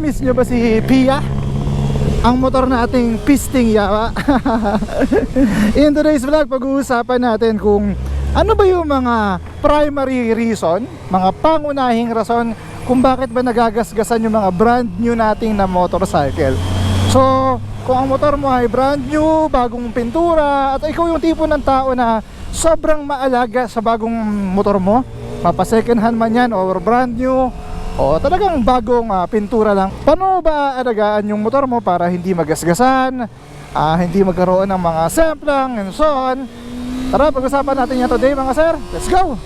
Na-miss nyo ba si Pia? Ang motor nating pisting yawa In today's vlog, pag-uusapan natin kung ano ba yung mga primary reason, mga pangunahing rason kung bakit ba nagagasgasan yung mga brand new nating na motorcycle. So, kung ang motor mo ay brand new, bagong pintura, at ikaw yung tipo ng tao na sobrang maalaga sa bagong motor mo, mapa second hand man yan or brand new, o talagang bagong ah, pintura lang. Paano ba alagaan yung motor mo para hindi magasgasan, ah, hindi magkaroon ng mga semplang and so on? Tara, pag-usapan natin yan today mga sir. Let's go!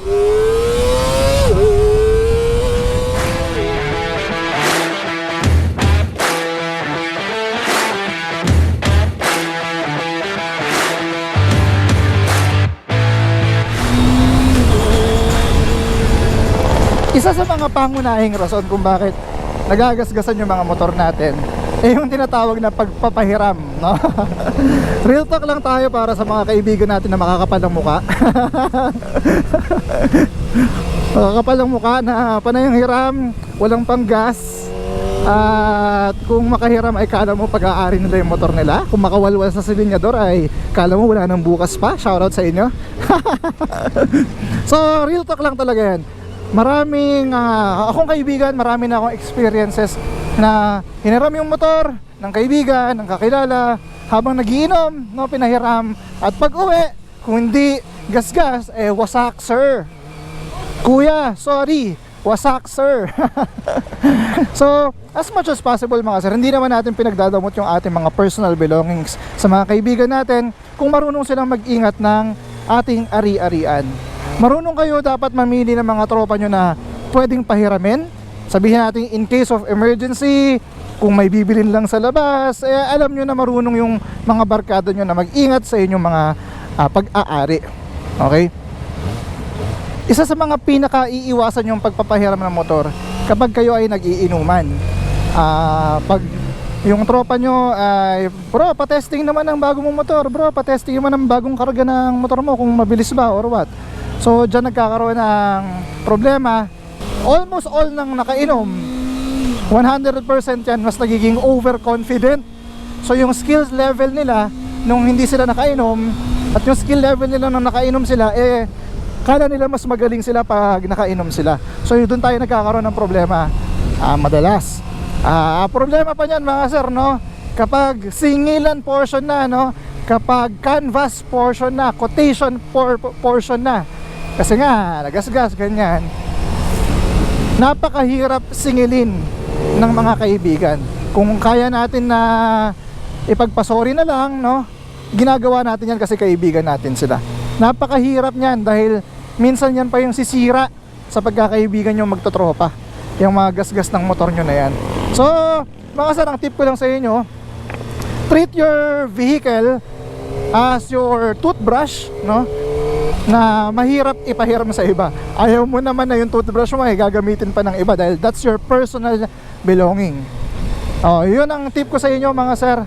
Isa sa mga pangunahing rason kung bakit nagagasgasan yung mga motor natin eh yung tinatawag na pagpapahiram, no? Real talk lang tayo para sa mga kaibigan natin na makakapal ng muka. makakapal ng muka na panay ang hiram, walang panggas. At kung makahiram ay kala mo pag-aari nila yung motor nila Kung makawalwal sa silinyador ay kala mo wala nang bukas pa Shoutout sa inyo So real talk lang talaga yan Maraming ah, akong kaibigan, marami na akong experiences na hiniram yung motor ng kaibigan, ng kakilala habang nagiinom, no, pinahiram. At pag uwi, kung hindi gasgas, eh wasak sir. Kuya, sorry, wasak sir. So, as much as possible mga sir, hindi naman natin pinagdadamot yung ating mga personal belongings sa mga kaibigan natin kung marunong silang mag-ingat ng ating ari-arian. Marunong kayo dapat mamili ng mga tropa nyo na pwedeng pahiramin. Sabihin natin in case of emergency, kung may bibilin lang sa labas, eh, alam nyo na marunong yung mga barkada nyo na mag-ingat sa inyong mga ah, pag-aari. Okay? Isa sa mga pinaka-iiwasan yung pagpapahiram ng motor kapag kayo ay nag-iinuman. Ah, pag yung tropa nyo ay, bro, pa-testing naman ng bagong mong motor, bro, pa-testing naman ng bagong karga ng motor mo kung mabilis ba or what. So, dyan nagkakaroon ng problema. Almost all ng nakainom, 100% yan, mas nagiging overconfident. So, yung skills level nila, nung hindi sila nakainom, at yung skill level nila nung nakainom sila, eh, kala nila mas magaling sila pag nakainom sila. So, doon tayo nagkakaroon ng problema. Ah, madalas. Ah, problema pa niyan mga sir, no? Kapag singilan portion na, no? Kapag canvas portion na, quotation por- portion na. Kasi nga, nagasgas, ganyan. Napakahirap singilin ng mga kaibigan. Kung kaya natin na ipagpasori na lang, no? Ginagawa natin yan kasi kaibigan natin sila. Napakahirap niyan dahil minsan yan pa yung sisira sa pagkakaibigan yung magtotropa. Yung mga gasgas ng motor nyo na yan. So, mga sir, ang tip ko lang sa inyo, treat your vehicle as your toothbrush, no? Na mahirap ipahiram sa iba. Ayaw mo naman na yung toothbrush mo ay gagamitin pa ng iba dahil that's your personal belonging. Oh, yun ang tip ko sa inyo mga sir.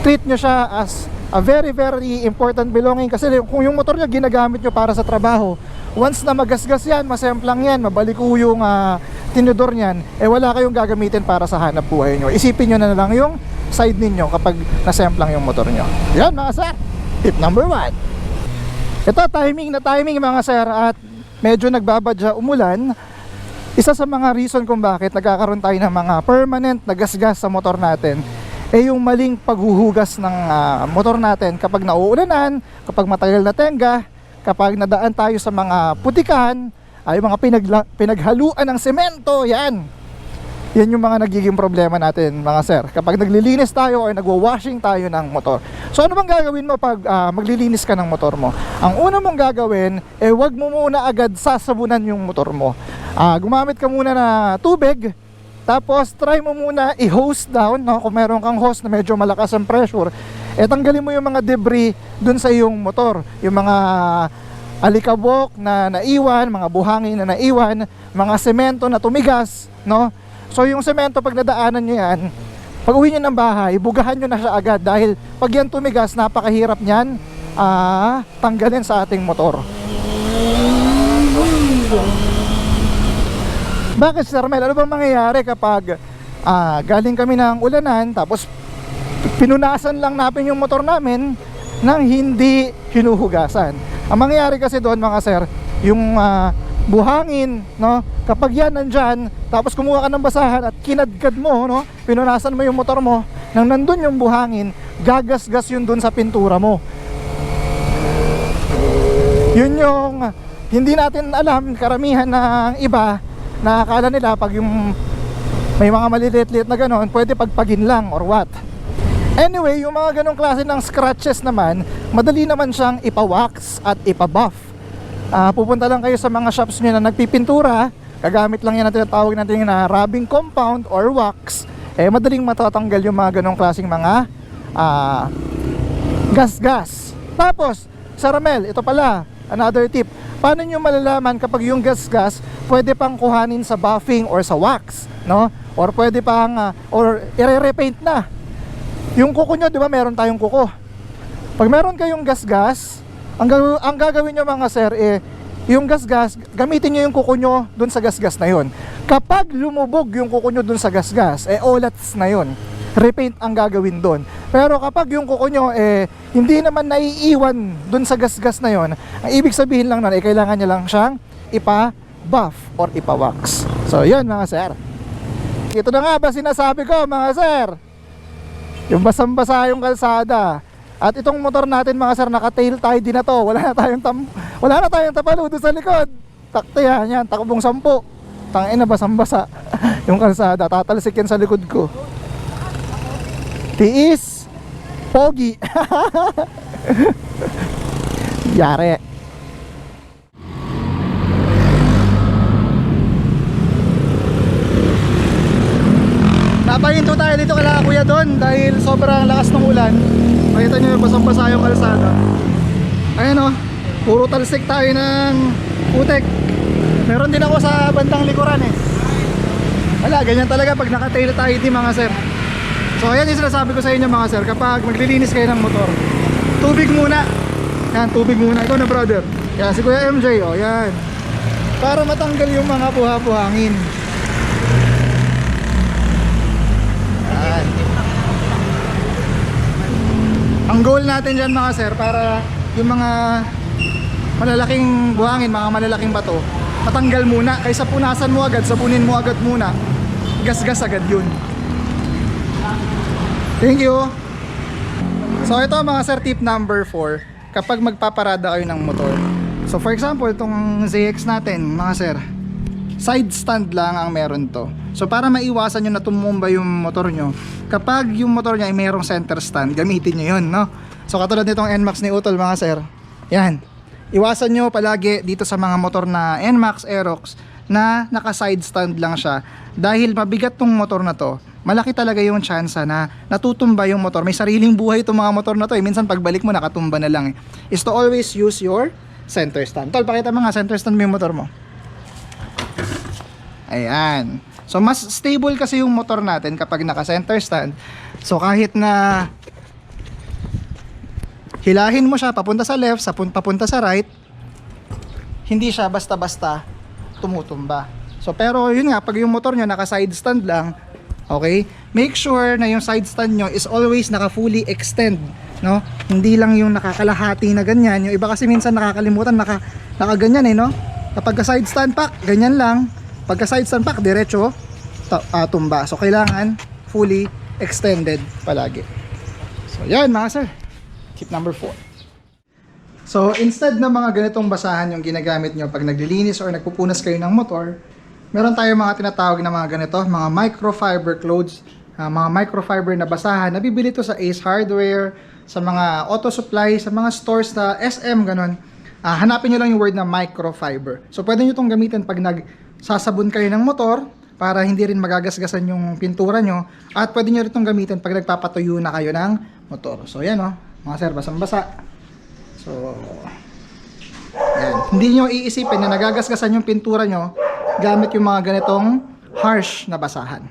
Treat nyo siya as a very very important belonging kasi kung yung motor nyo ginagamit nyo para sa trabaho, once na magasgas yan, masemplang yan, mabaliko yung ah, tinidor niyan, eh wala kayong gagamitin para sa hanap buhay nyo. Isipin nyo na lang yung side ninyo kapag nasemplang yung motor nyo. Yan mga sir, tip number one. Ito timing na timing mga sir at medyo nagbabadya umulan. Isa sa mga reason kung bakit nagkakaroon tayo ng mga permanent na gasgas sa motor natin eh yung maling paghuhugas ng ah, motor natin kapag nauulanan, kapag matagal na tenga, kapag nadaan tayo sa mga putikan, ay mga pinagla- pinaghaluan ng semento, yan. Yan yung mga nagiging problema natin mga sir. Kapag naglilinis tayo or nagwa-washing tayo ng motor. So ano bang gagawin mo pag ah, maglilinis ka ng motor mo? Ang una mong gagawin, eh wag mo muna agad sasabunan yung motor mo. Ah, gumamit ka muna na tubig, tapos try mo muna i-hose down, no? kung meron kang hose na medyo malakas ang pressure, eh tanggalin mo yung mga debris dun sa iyong motor. Yung mga alikabok na naiwan, mga buhangin na naiwan, mga semento na tumigas, no? So yung semento pag nadaanan nyo yan, pag uwi nyo ng bahay, bugahan nyo na siya agad dahil pag yan tumigas, napakahirap niyan ah, tanggalin sa ating motor. Bakit Sir Mel? Ano bang mangyayari kapag ah, galing kami ng ulanan tapos pinunasan lang namin yung motor namin nang hindi hinuhugasan. Ang mangyayari kasi doon mga sir, yung ah, buhangin, no? Kapag yan nandyan, tapos kumuha ka ng basahan at kinadkad mo, no? Pinunasan mo yung motor mo, nang nandun yung buhangin, gagasgas yun doon sa pintura mo. Yun yung hindi natin alam, karamihan ng iba, na akala nila pag yung may mga maliliit-liit na ganon, pwede pagpagin lang or what. Anyway, yung mga ganong klase ng scratches naman, madali naman siyang ipa-wax at ipa-buff. Ah, pupunta lang kayo sa mga shops nyo na nagpipintura, kagamit lang yan na tinatawag natin na rubbing compound or wax, eh madaling matatanggal yung mga ganong klaseng mga ah, gas-gas. Tapos, sa Ramel, ito pala, another tip. Paano nyo malalaman kapag yung gas-gas pwede pang kuhanin sa buffing or sa wax, no? Or pwede pang, ah, or i-repaint na. Yung kuko nyo, di ba meron tayong kuko? Pag meron kayong gas-gas, ang, gaw- ang gagawin nyo mga sir, eh, yung gas-gas, gamitin nyo yung kuko nyo dun sa gas-gas na yon. Kapag lumubog yung kuko nyo dun sa gas-gas, eh olats na yon. Repaint ang gagawin dun. Pero kapag yung kuko nyo, eh, hindi naman naiiwan dun sa gas-gas na yon, ang ibig sabihin lang nun, eh, kailangan nyo lang siyang ipa-buff or ipa-wax. So, yun mga sir. Ito na nga ba sinasabi ko mga sir? Yung basang-basa yung kalsada. At itong motor natin mga sir, naka-tail tie na to. Wala na tayong tam wala na tayong tapaludo sa likod. Takte yan, yan, takbong sampu. Tangin na basang-basa yung kalsada. Tatalsik yan sa likod ko. Tiis. Pogi. Yare. Napahinto tayo dito kala kuya doon dahil sobrang lakas ng ulan. Makita nyo yung basang-basa yung kalsada. Ayan o, puro talsik tayo ng putek. Meron din ako sa bandang likuran eh. Wala, ganyan talaga pag naka-tail tayo di mga sir. So ayan yung sinasabi ko sa inyo mga sir, kapag maglilinis kayo ng motor, tubig muna. Yan, tubig muna. Ikaw na brother. Yan, si Kuya MJ, oh, yan. Para matanggal yung mga buha-buhangin. Ang goal natin dyan mga sir, para yung mga malalaking buhangin, mga malalaking bato, matanggal muna. Kaysa punasan mo agad, sabunin mo agad muna. Gas-gas agad yun. Thank you. So ito mga sir, tip number 4. Kapag magpaparada kayo ng motor. So for example, itong ZX natin, mga sir, side stand lang ang meron to. So para maiwasan nyo na tumumba yung motor nyo, kapag yung motor nyo ay mayroong center stand, gamitin nyo yun, no? So katulad nitong NMAX ni Utol, mga sir, yan. Iwasan nyo palagi dito sa mga motor na NMAX, Aerox, na naka side stand lang siya. Dahil mabigat tong motor na to, malaki talaga yung chance na natutumba yung motor. May sariling buhay itong mga motor na to. Eh. Minsan pagbalik mo, nakatumba na lang. Eh. Is to always use your center stand. Tol, pakita mo nga, center stand mo yung motor mo. Ayan. So, mas stable kasi yung motor natin kapag naka-center stand. So, kahit na hilahin mo siya papunta sa left, sa pun- papunta sa right, hindi siya basta-basta tumutumba. So, pero yun nga, pag yung motor nyo naka-side stand lang, okay, make sure na yung side stand nyo is always naka-fully extend. No? Hindi lang yung nakakalahati na ganyan. Yung iba kasi minsan nakakalimutan, naka, nakaganyan eh, no? Kapag ka side stand pack, ganyan lang. Pagka side stand pack, diretso, ah, tumba. So, kailangan fully extended palagi. So, yan mga sir. Tip number 4. So, instead na mga ganitong basahan yung ginagamit nyo pag naglilinis or nagpupunas kayo ng motor, meron tayo mga tinatawag na mga ganito, mga microfiber clothes, ah, mga microfiber na basahan. Nabibili to sa Ace Hardware, sa mga auto supply, sa mga stores na SM, ganun. Ah, hanapin nyo lang yung word na microfiber. So, pwede nyo itong gamitin pag nagsasabon kayo ng motor para hindi rin magagasgasan yung pintura nyo. At pwede nyo rin itong gamitin pag nagpapatuyo na kayo ng motor. So, yan o. Mga sir, basang-basa. So, yan. Hindi nyo iisipin na nagagasgasan yung pintura nyo gamit yung mga ganitong harsh na basahan.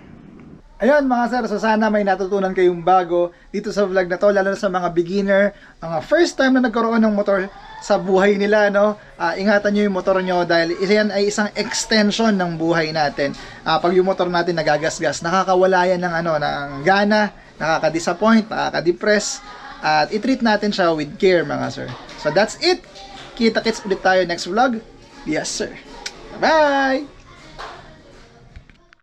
Ayun mga sir, so sana may natutunan kayong bago dito sa vlog na to, lalo na sa mga beginner, mga first time na nagkaroon ng motor sa buhay nila, no? Ah, ingatan nyo yung motor nyo dahil yan ay isang extension ng buhay natin. Ah, pag yung motor natin nagagasgas, nakakawala yan ng, ano, ng gana, nakaka-disappoint, nakaka-depress, at i-treat natin siya with care mga sir. So that's it! Kita-kits ulit tayo next vlog. Yes sir! Bye!